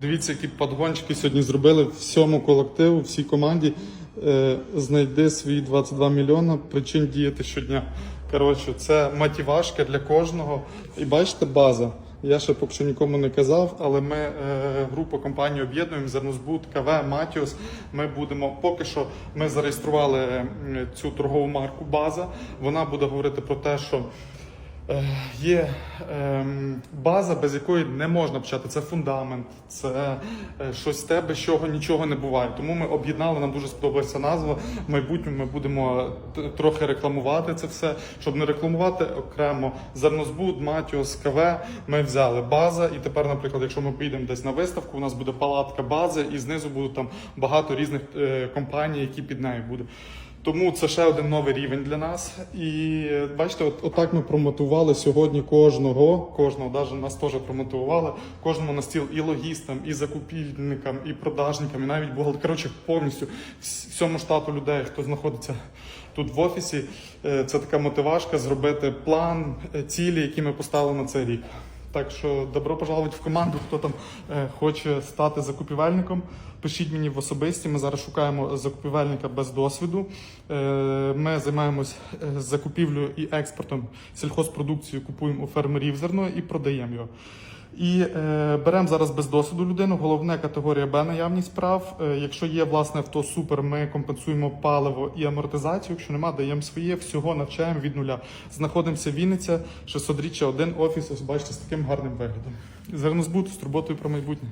Дивіться, які подгончики сьогодні зробили всьому колективу, всій команді. Е, знайди свої 22 мільйона причин діяти щодня. Коротше, це мотивашка для кожного. І бачите, база. Я ще поки що нікому не казав, але ми е, групу компаній об'єднуємо Зернозбут, КВ, Матіос. Ми будемо поки що ми зареєстрували цю торгову марку База. Вона буде говорити про те, що Е, Є ем, база, без якої не можна почати. Це фундамент, це е, щось те, без чого нічого не буває. Тому ми об'єднали, нам дуже сподобається назва. В майбутньому ми будемо т- трохи рекламувати це все. Щоб не рекламувати окремо зернозбуд, Матіос, КВ. Ми взяли база, і тепер, наприклад, якщо ми поїдемо десь на виставку, у нас буде палатка бази, і знизу будуть там багато різних е, компаній, які під нею будуть. Тому це ще один новий рівень для нас. І е, бачите, от, отак ми промотували сьогодні кожного, кожного, навіть нас теж промотували, кожному на стіл і логістам, і закупільникам, і продажникам, і навіть бухгалтер. Коротше, повністю вс- всьому штату людей, хто знаходиться тут в офісі. Е, Це така мотивашка зробити план, е, цілі, які ми поставили на цей рік. Так що добро пожаловать в команду, хто там е, хоче стати закупівельником. Пишіть мені в особисті. Ми зараз шукаємо закупівельника без досвіду. Е, ми займаємось е, закупівлею і експортом сільхозпродукції, купуємо у фермерів зерно і продаємо його. І е, беремо зараз без досвіду людину. Головне категорія Б наявність прав. Е, якщо є власне авто супер, ми компенсуємо паливо і амортизацію. Якщо нема, даємо своє, всього навчаємо від нуля. Знаходимося Вінниця, 600 річчя, один офіс. Ось бачите, з таким гарним виглядом. Зернозбут з турботою про майбутнє.